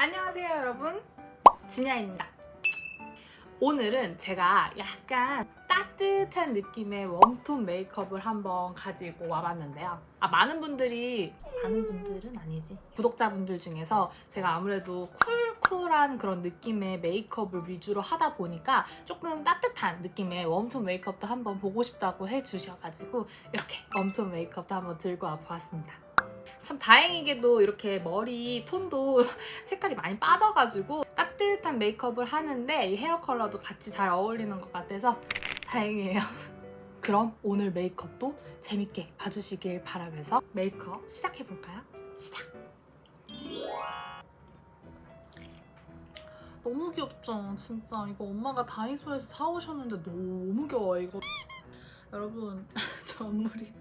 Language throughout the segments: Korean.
안녕하세요 여러분. 진야입니다. 오늘은 제가 약간 따뜻한 느낌의 웜톤 메이크업을 한번 가지고 와봤는데요. 아 많은 분들이 많은 분들은 아니지. 구독자분들 중에서 제가 아무래도 쿨쿨한 그런 느낌의 메이크업을 위주로 하다 보니까 조금 따뜻한 느낌의 웜톤 메이크업도 한번 보고 싶다고 해주셔가지고 이렇게 웜톤 메이크업도 한번 들고 와보았습니다 참 다행히게도 이렇게 머리 톤도 색깔이 많이 빠져가지고 따뜻한 메이크업을 하는데 이 헤어 컬러도 같이 잘 어울리는 것 같아서 다행이에요. 그럼 오늘 메이크업도 재밌게 봐주시길 바라면서 메이크업 시작해볼까요? 시작! 너무 귀엽죠? 진짜 이거 엄마가 다이소에서 사오셨는데 너무 귀여워 이거 여러분 저 앞머리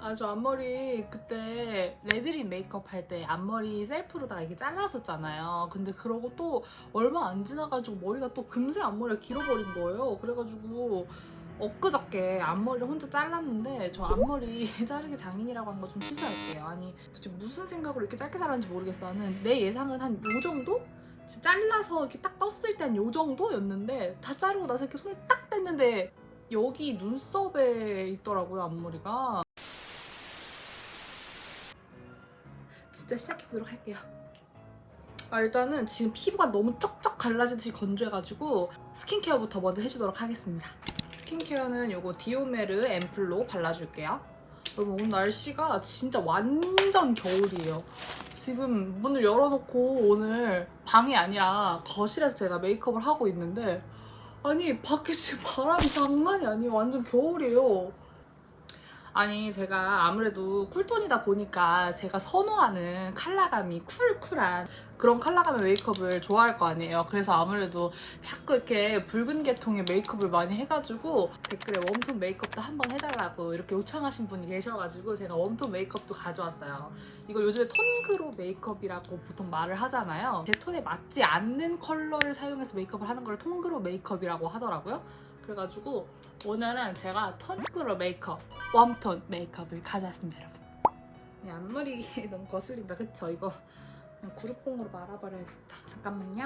아 저 앞머리 그때 레드립 메이크업 할 때 앞머리 셀프로다가 이게 잘랐었잖아요. 근데 그러고 또 얼마 안 지나가지고 머리가 또 금세 앞머리가 길어버린 거예요. 그래가지고 엊그저께 앞머리를 혼자 잘랐는데 저 앞머리 자르기 장인이라고 한 거 좀 취소할게요. 아니 도대체 무슨 생각으로 이렇게 짧게 잘랐는지 모르겠어. 나는 내 예상은 한 요 정도? 진짜 잘라서 이렇게 딱 떴을 땐 요 정도였는데 다 자르고 나서 이렇게 손을 딱 댔는데 여기 눈썹에 있더라고요 앞머리가. 진짜 시작해보도록 할게요. 아, 일단은 지금 피부가 너무 쩍쩍 갈라지듯이 건조해가지고 스킨케어부터 먼저 해주도록 하겠습니다. 스킨케어는 요거 디오메르 앰플로 발라줄게요. 여러분 오늘 날씨가 진짜 완전 겨울이에요. 지금 문을 열어놓고 오늘 방이 아니라 거실에서 제가 메이크업을 하고 있는데 아니 밖에 지금 바람이 장난이 아니에요. 완전 겨울이에요. 아니 제가 아무래도 쿨톤이다 보니까 제가 선호하는 컬러감이 쿨쿨한 그런 컬러감의 메이크업을 좋아할 거 아니에요. 그래서 아무래도 자꾸 이렇게 붉은 계통의 메이크업을 많이 해가지고 댓글에 웜톤 메이크업도 한번 해달라고 이렇게 요청하신 분이 계셔가지고 제가 웜톤 메이크업도 가져왔어요. 이거 요즘에 톤그로 메이크업이라고 보통 말을 하잖아요. 제 톤에 맞지 않는 컬러를 사용해서 메이크업을 하는 걸 톤그로 메이크업이라고 하더라고요. 그래가지고 오늘은 제가 톤그로 메이크업, 웜톤 메이크업을 가져왔습니다, 여러분. 이 앞머리 너무 거슬린다, 그쵸? 이거 그냥 그룹봉으로 말아버려야겠다. 잠깐만요.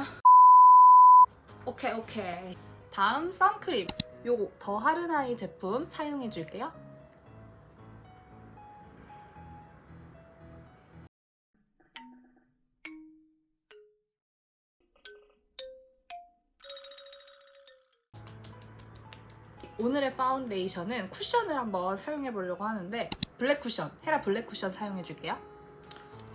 오케이, 오케이. 다음 선크림. 요거 더 하르나이 제품 사용해줄게요. 오늘의 파운데이션은 쿠션을 한번 사용해 보려고 하는데 블랙 쿠션, 헤라 블랙 쿠션 사용해 줄게요.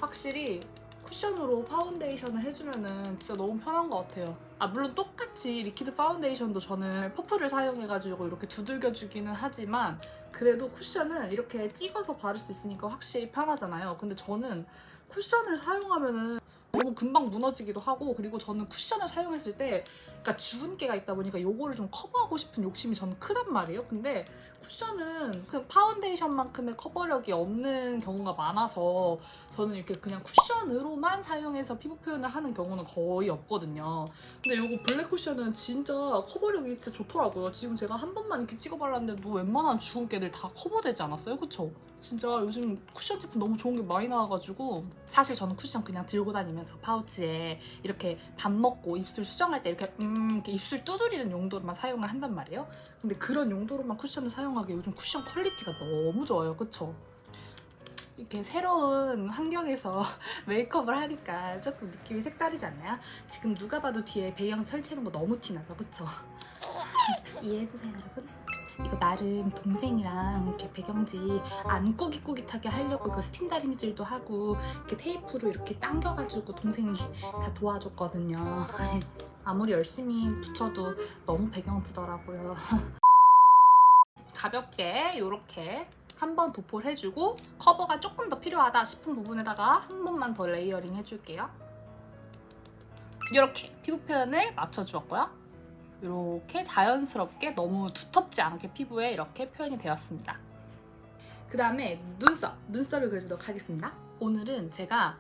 확실히 쿠션으로 파운데이션을 해주면은 진짜 너무 편한 것 같아요. 아 물론 똑같이 리퀴드 파운데이션도 저는 퍼프를 사용해가지고 이렇게 두들겨 주기는 하지만 그래도 쿠션은 이렇게 찍어서 바를 수 있으니까 확실히 편하잖아요. 근데 저는 쿠션을 사용하면은 너무 금방 무너지기도 하고 그리고 저는 쿠션을 사용했을 때 그러니까 주근깨가 있다 보니까 요거를 좀 커버하고 싶은 욕심이 저는 크단 말이에요. 근데 쿠션은 그 파운데이션만큼의 커버력이 없는 경우가 많아서 저는 이렇게 그냥 쿠션으로만 사용해서 피부 표현을 하는 경우는 거의 없거든요. 근데 요거 블랙 쿠션은 진짜 커버력이 진짜 좋더라고요. 지금 제가 한 번만 이렇게 찍어 발랐는데도 웬만한 주근 깨들 다 커버되지 않았어요? 그쵸? 진짜 요즘 쿠션 제품 너무 좋은 게 많이 나와가지고 사실 저는 쿠션 그냥 들고 다니면서 파우치에 이렇게 밥 먹고 입술 수정할 때 이렇게 음 이렇게 입술 두드리는 용도로만 사용을 한단 말이에요. 근데 그런 용도로만 쿠션을 사용하기에 요즘 쿠션 퀄리티가 너무 좋아요. 그쵸? 이렇게 새로운 환경에서 메이크업을 하니까 조금 느낌이 색다르지 않나요? 지금 누가 봐도 뒤에 배경 설치하는 거 너무 티나죠? 그쵸? 이해해주세요 여러분. 이거 나름 동생이랑 이렇게 배경지 안 꾸깃꾸깃하게 하려고 이거 스팀 다림질도 하고 이렇게 테이프로 이렇게 당겨가지고 동생이 다 도와줬거든요. 아무리 열심히 붙여도 너무 배경지더라고요. 가볍게 이렇게 한 번 도포를 해주고 커버가 조금 더 필요하다 싶은 부분에다가 한 번만 더 레이어링 해줄게요. 이렇게 피부 표현을 맞춰주었고요. 이렇게 자연스럽게 너무 두텁지 않게 피부에 이렇게 표현이 되었습니다. 그 다음에 눈썹, 눈썹을 그려주도록 하겠습니다. 오늘은 제가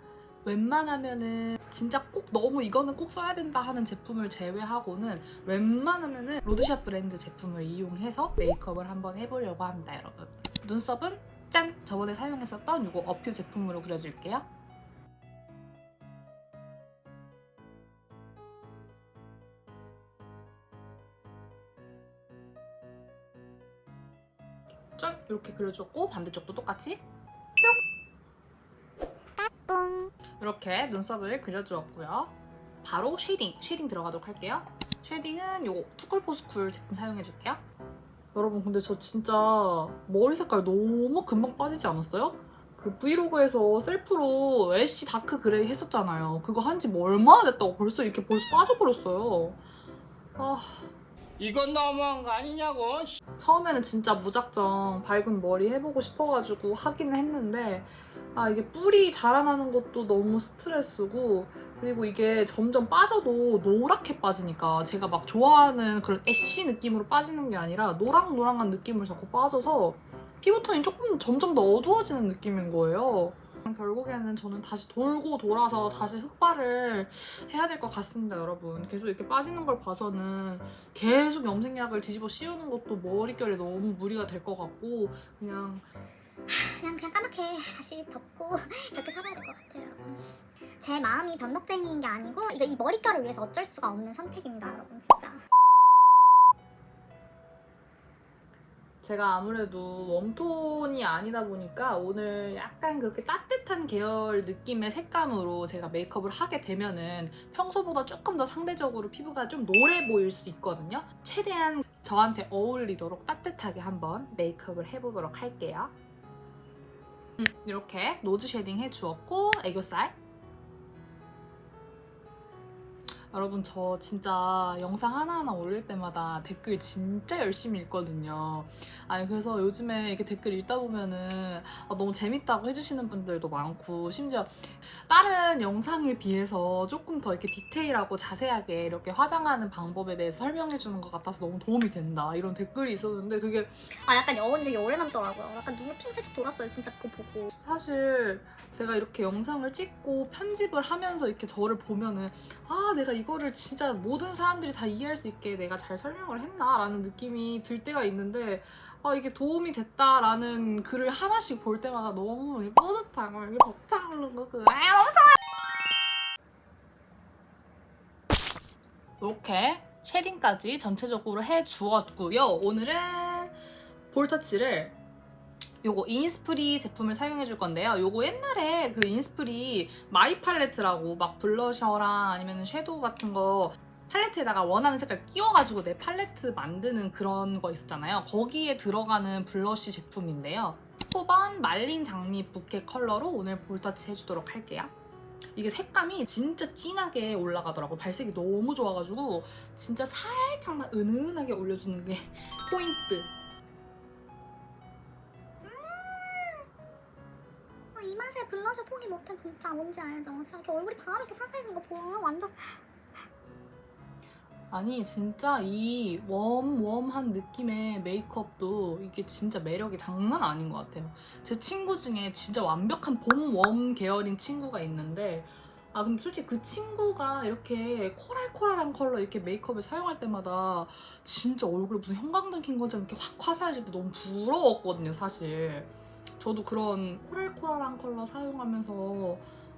웬만하면은 진짜 꼭 너무 이거는 꼭 써야 된다 하는 제품을 제외하고는 웬만하면은 로드샵 브랜드 제품을 이용해서 메이크업을 한번 해보려고 합니다 여러분 눈썹은 짠! 저번에 사용했었던 이거 어퓨 제품으로 그려줄게요 짠! 이렇게 그려줬고 반대쪽도 똑같이 뿅! 까꿍 이렇게 눈썹을 그려주었고요. 바로 쉐이딩, 쉐이딩 들어가도록 할게요. 쉐이딩은 요거 투쿨포스쿨 제품 사용해줄게요. 여러분 근데 저 진짜 머리 색깔 너무 금방 빠지지 않았어요? 그 브이로그에서 셀프로 애쉬 다크 그레이 했었잖아요. 그거 한 지 뭐 얼마나 됐다고 벌써 이렇게 벌써 빠져버렸어요. 아... 이건 너무한 거 아니냐고. 처음에는 진짜 무작정 밝은 머리 해보고 싶어가지고 하긴 했는데 아 이게 뿔이 자라나는 것도 너무 스트레스고 그리고 이게 점점 빠져도 노랗게 빠지니까 제가 막 좋아하는 그런 애쉬 느낌으로 빠지는 게 아니라 노랑노랑한 느낌으로 자꾸 빠져서 피부톤이 조금 점점 더 어두워지는 느낌인 거예요. 결국에는 저는 다시 돌고 돌아서 다시 흑발을 해야 될 것 같습니다, 여러분. 계속 이렇게 빠지는 걸 봐서는 계속 염색약을 뒤집어 씌우는 것도 머릿결에 너무 무리가 될 것 같고 그냥 그냥 그냥 까맣게 다시 덮고 이렇게 살아야 될 것 같아요, 여러분. 제 마음이 변덕쟁이인 게 아니고 이거 이 머릿결을 위해서 어쩔 수가 없는 선택입니다, 여러분. 진짜. 제가 아무래도 웜톤이 아니다 보니까 오늘 약간 그렇게 따뜻한 계열 느낌의 색감으로 제가 메이크업을 하게 되면은 평소보다 조금 더 상대적으로 피부가 좀 노래 보일 수 있거든요. 최대한 저한테 어울리도록 따뜻하게 한번 메이크업을 해보도록 할게요. 음, 이렇게 노즈 쉐딩 해주었고 애교살 여러분 저 진짜 영상 하나하나 올릴 때마다 댓글 진짜 열심히 읽거든요. 아니 그래서 요즘에 이렇게 댓글 읽다 보면은 아, 너무 재밌다고 해주시는 분들도 많고 심지어 다른 영상에 비해서 조금 더 이렇게 디테일하고 자세하게 이렇게 화장하는 방법에 대해서 설명해 주는 것 같아서 너무 도움이 된다 이런 댓글이 있었는데 그게 아 약간 여운이 되게 오래 남더라고요. 약간 눈물 핑 살짝 돌았어요, 진짜 그거 보고. 사실 제가 이렇게 영상을 찍고 편집을 하면서 이렇게 저를 보면은 아 내가 이 거를 진짜 모든 사람들이 다 이해할 수 있게 내가 잘 설명을 했나라는 느낌이 들 때가 있는데 아 이게 도움이 됐다라는 글을 하나씩 볼 때마다 너무 뿌듯하고 이게 벅차 오르고 그래 엄청 이렇게 쉐딩까지 전체적으로 해 주었고요. 오늘은 볼터치를 요거 이니스프리 제품을 사용해 줄 건데요. 요거 옛날에 그 이니스프리 마이 팔레트라고 막 블러셔랑 아니면 섀도우 같은 거 팔레트에다가 원하는 색깔 끼워가지고 내 팔레트 만드는 그런 거 있었잖아요. 거기에 들어가는 블러쉬 제품인데요. 9번 말린 장미 부케 컬러로 오늘 볼터치 해주도록 할게요. 이게 색감이 진짜 진하게 올라가더라고. 발색이 너무 좋아가지고 진짜 살짝만 은은하게 올려주는 게 포인트. 포기 못해 진짜 뭔지 알죠? 진짜 이렇게 얼굴이 바로 이렇게 화사해지는 거 보면 완전 아니 진짜 이 웜웜한 느낌의 메이크업도 이게 진짜 매력이 장난 아닌 것 같아요. 제 친구 중에 진짜 완벽한 봄웜 계열인 친구가 있는데 아 근데 솔직히 그 친구가 이렇게 코랄코랄한 컬러 이렇게 메이크업을 사용할 때마다 진짜 얼굴에 무슨 형광등 킨 것처럼 이렇게 확 화사해질 때 너무 부러웠거든요 사실. 저도 그런 코랄코랄한 컬러 사용하면서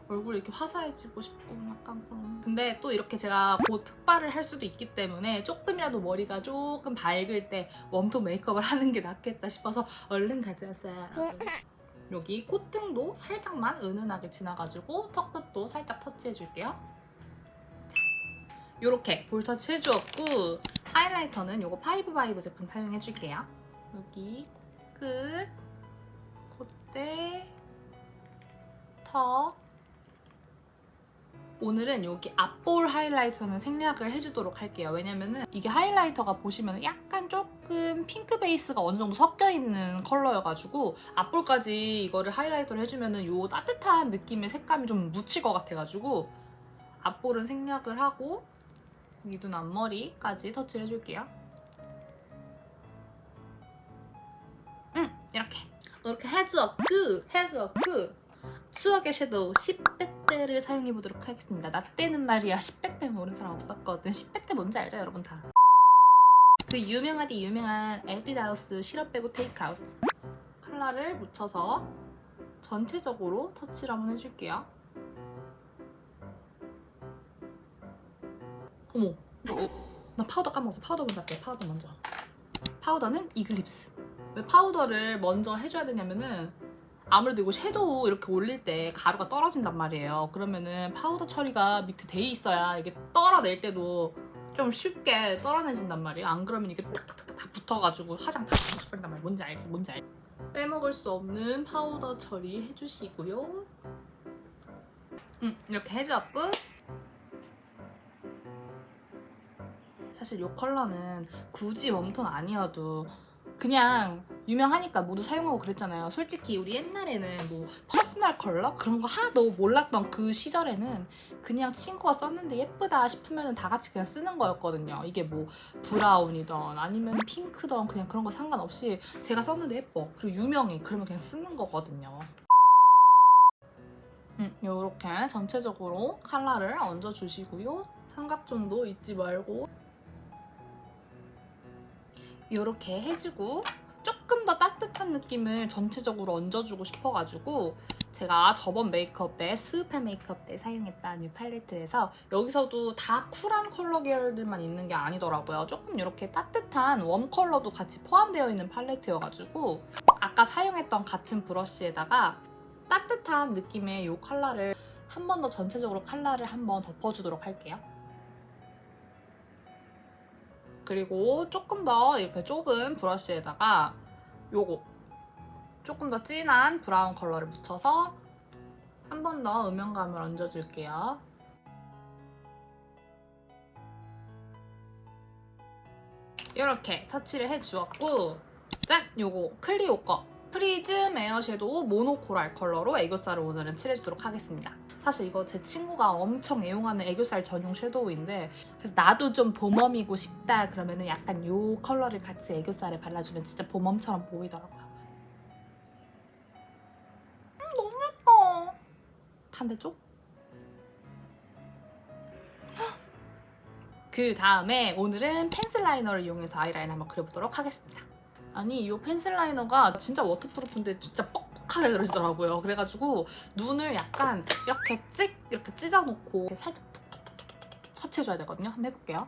얼굴이 이렇게 화사해지고 싶고 약간 그런. 근데 또 이렇게 제가 곧 흑발을 할 수도 있기 때문에 조금이라도 머리가 조금 밝을 때 웜톤 메이크업을 하는 게 낫겠다 싶어서 얼른 가져왔어요. 여기 콧등도 살짝만 은은하게 지나가지고 턱 끝도 살짝 터치해줄게요. 자, 요렇게 볼 터치 해주었고 하이라이터는 요거 파이브바이브 제품 사용해줄게요. 여기 끝, 턱, 오늘은 여기 앞볼 하이라이터는 생략을 해주도록 할게요. 왜냐면은 이게 하이라이터가 보시면 약간 조금 핑크 베이스가 어느 정도 섞여 있는 컬러여가지고 앞볼까지 이거를 하이라이터를 해주면은 요 따뜻한 느낌의 색감이 좀 묻힐 것 같아가지고 앞볼은 생략을 하고 여기 눈 앞머리까지 터치를 해줄게요. 이렇게 이렇게 해주었고 해주었고 추억의 섀도우 10백대를 사용해 보도록 하겠습니다. 나 때는 말이야 10백대 모르는 사람 없었거든. 10백대 뭔지 알죠 여러분 다. 그 유명하디 유명한 에뛰드하우스 시럽 빼고 테이크아웃 컬러를 묻혀서 전체적으로 터치를 한번 해줄게요. 어머, 나 파우더 까먹었어. 파우더 먼저 할게요. 파우더 먼저. 파우더는 이글립스. 왜 파우더를 먼저 해줘야 되냐면은 아무래도 이거 섀도우 이렇게 올릴 때 가루가 떨어진단 말이에요. 그러면은 파우더 처리가 밑에 돼 있어야 이게 떨어낼 때도 좀 쉽게 떨어내진단 말이에요. 안 그러면 이게 탁탁탁 다 붙어가지고 화장 다 붙어버린단 말이에요. 뭔지 알지? 뭔지 알지? 빼먹을 수 없는 파우더 처리 해주시고요. 음, 이렇게 해줬고 사실 이 컬러는 굳이 웜톤 아니어도 그냥 유명하니까 모두 사용하고 그랬잖아요. 솔직히 우리 옛날에는 뭐 퍼스널 컬러 그런 거 하나도 몰랐던 그 시절에는 그냥 친구가 썼는데 예쁘다 싶으면 다 같이 그냥 쓰는 거였거든요. 이게 뭐 브라운이든 아니면 핑크든 그냥 그런 거 상관없이 제가 썼는데 예뻐 그리고 유명해 그러면 그냥 쓰는 거거든요. 음, 요렇게 전체적으로 컬러를 얹어주시고요. 삼각존도 잊지 말고 이렇게 해주고 조금 더 따뜻한 느낌을 전체적으로 얹어주고 싶어가지고 제가 저번 메이크업 때 스우페 메이크업 때 사용했던 이 팔레트에서 여기서도 다 쿨한 컬러 계열들만 있는 게 아니더라고요. 조금 이렇게 따뜻한 웜 컬러도 같이 포함되어 있는 팔레트여가지고 아까 사용했던 같은 브러쉬에다가 따뜻한 느낌의 이 컬러를 한 번 더 전체적으로 컬러를 한 번 덮어주도록 할게요. 그리고 조금 더 이렇게 좁은 브러쉬에다가 요거 조금 더 진한 브라운 컬러를 묻혀서 한 번 더 음영감을 얹어줄게요. 이렇게 터치를 해주었고 짠! 요거 클리오 거 프리즘 에어 섀도우 모노코랄 컬러로 애교살을 오늘은 칠해주도록 하겠습니다. 사실 이거 제 친구가 엄청 애용하는 애교살 전용 섀도우인데 그래서 나도 좀 봄웜이고 싶다 그러면은 약간 요 컬러를 같이 애교살에 발라주면 진짜 봄웜처럼 보이더라고요. 음, 너무 예뻐. 반대쪽? 그 다음에 오늘은 펜슬 라이너를 이용해서 아이라인 한번 그려보도록 하겠습니다. 아니 이 펜슬 라이너가 진짜 워터프루프인데 진짜 뻑 뻑하게 그려지더라고요. 그래가지고 눈을 약간 이렇게 찍 이렇게 찢어놓고 이렇게 살짝 터치해줘야 되거든요. 한번 해볼게요.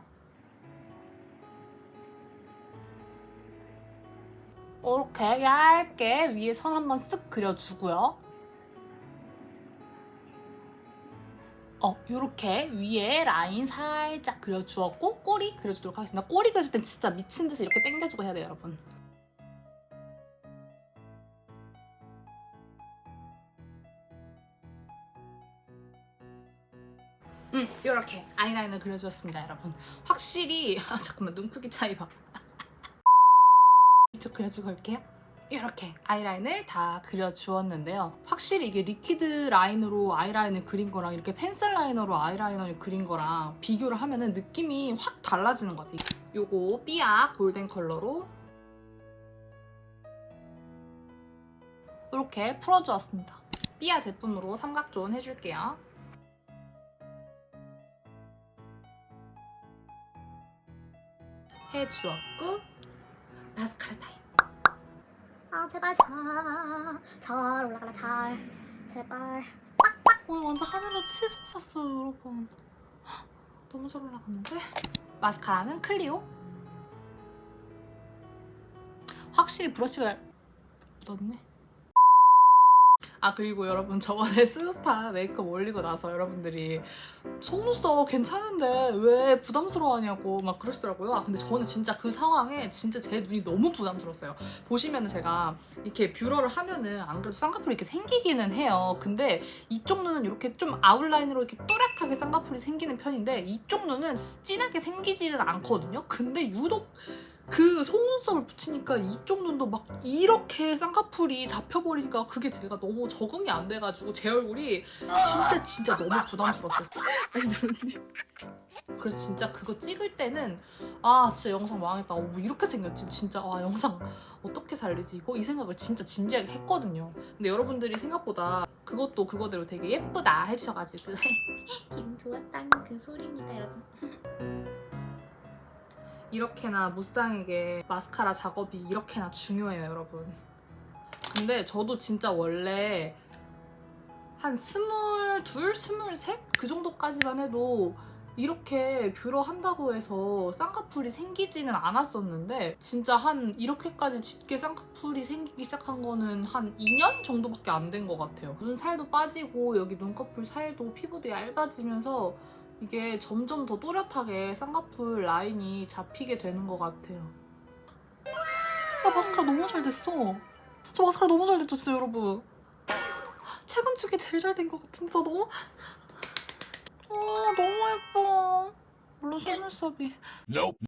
이렇게 얇게 위에 선 한번 쓱 그려주고요. 어, 요렇게 위에 라인 살짝 그려주었고 꼬리 그려주도록 하겠습니다. 꼬리 그릴 땐 진짜 미친 듯이 이렇게 당겨주고 해야 돼요, 여러분. 음, 요렇게 아이라인을 그려주었습니다, 여러분. 확실히 아, 잠깐만 눈 크기 차이 봐. 직접 그려주고 올게요. 이렇게 아이라인을 다 그려주었는데요. 확실히 이게 리퀴드 라인으로 아이라인을 그린 거랑 이렇게 펜슬 라이너로 아이라인을 그린 거랑 비교를 하면 은 느낌이 확 달라지는 것 같아요. 요거 삐아 골덴 컬러로 이렇게 풀어주었습니다. 삐아 제품으로 삼각존 해줄게요. 해주었고 마스카라 타임. 아 제발 잘 잘 올라가라 잘. 제발. 오늘 완전 하늘로 치솟 샀어요 여러분. 헉, 너무 잘 올라갔는데? 마스카라는 클리오? 확실히 브러쉬가 묻었네 아 그리고 여러분 저번에 스우파 메이크업 올리고 나서 여러분들이 속눈썹 괜찮은데 왜 부담스러워하냐고 막 그러시더라고요 아 근데 저는 진짜 그 상황에 진짜 제 눈이 너무 부담스러웠어요 보시면은 제가 이렇게 뷰러를 하면은 안 그래도 쌍꺼풀이 이렇게 생기기는 해요. 근데 이쪽 눈은 이렇게 좀 아웃라인으로 이렇게 또렷하게 쌍꺼풀이 생기는 편인데 이쪽 눈은 진하게 생기지는 않거든요. 근데 유독 그 속눈썹을 붙이니까 이쪽 눈도 막 이렇게 쌍꺼풀이 잡혀버리니까 그게 제가 너무 적응이 안 돼가지고 제 얼굴이 진짜 진짜 너무 부담스러웠어요. 그래서 진짜 그거 찍을 때는 아 진짜 영상 망했다. 어, 뭐 이렇게 생겼지 진짜 아 영상 어떻게 살리지 이거 이 생각을 진짜 진지하게 했거든요. 근데 여러분들이 생각보다 그것도 그거대로 되게 예쁘다 해주셔가지고 기분 좋았다는 그 소리입니다 여러분. 이렇게나 무쌍에게 마스카라 작업이 이렇게나 중요해요 여러분. 근데 저도 진짜 원래 한 스물둘, 스물셋 그 정도까지만 해도 이렇게 뷰러 한다고 해서 쌍꺼풀이 생기지는 않았었는데 진짜 한 이렇게까지 짙게 쌍꺼풀이 생기기 시작한 거는 한 2년 정도밖에 안 된 것 같아요. 눈살도 빠지고 여기 눈꺼풀 살도 피부도 얇아지면서 이게 점점 더 또렷하게 쌍꺼풀 라인이 잡히게 되는 것 같아요. 나 마스카라 너무 잘 됐어. 저 마스카라 너무 잘 됐죠, 여러분. 최근 중에 제일 잘 된 것 같은데 나 너무 어, 너무 예뻐. 물론 속눈썹이. Nope.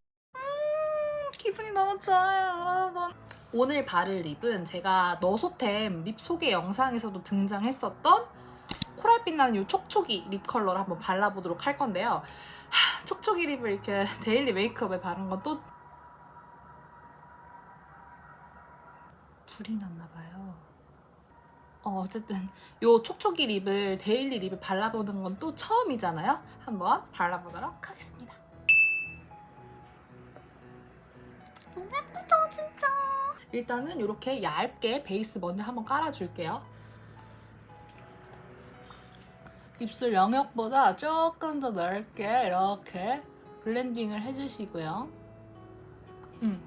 기분이 너무 좋아요, 여러분. 오늘 바를 립은 제가 너소템 립 소개 영상에서도 등장했었던 코랄빛 나는 이 촉촉이 립 컬러를 한번 발라보도록 할 건데요. 하, 촉촉이 립을 이렇게 데일리 메이크업에 바른 건 또 불이 났나 봐요. 어, 어쨌든 요 촉촉이 립을 데일리 립을 발라보는 건 또 처음이잖아요. 한번 발라보도록 하겠습니다. 너무 예쁘다 진짜. 일단은 이렇게 얇게 베이스 먼저 한번 깔아줄게요. 입술 영역보다 조금 더 넓게 이렇게 블렌딩을 해주시고요. 음.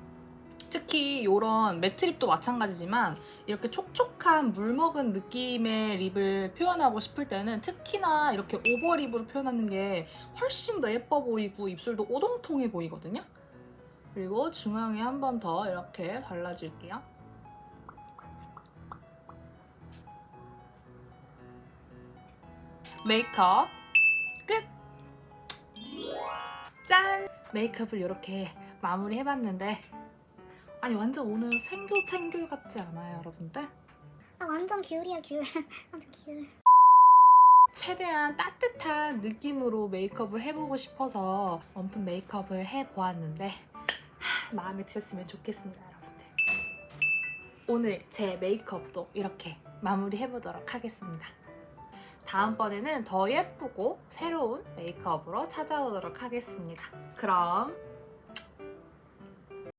특히 이런 매트립도 마찬가지지만 이렇게 촉촉한 물 먹은 느낌의 립을 표현하고 싶을 때는 특히나 이렇게 오버립으로 표현하는 게 훨씬 더 예뻐 보이고 입술도 오동통해 보이거든요. 그리고 중앙에 한 번 더 이렇게 발라줄게요. 메이크업 끝! 짠! 메이크업을 이렇게 마무리 해봤는데 아니 완전 오늘 생귤탱귤 같지 않아요 여러분들? 나 완전 귤이야 귤. 완전 귤. 최대한 따뜻한 느낌으로 메이크업을 해보고 싶어서 웜톤 메이크업을 해보았는데 하, 마음에 드셨으면 좋겠습니다 여러분들 오늘 제 메이크업도 이렇게 마무리해보도록 하겠습니다 다음번에는 더 예쁘고 새로운 메이크업으로 찾아오도록 하겠습니다. 그럼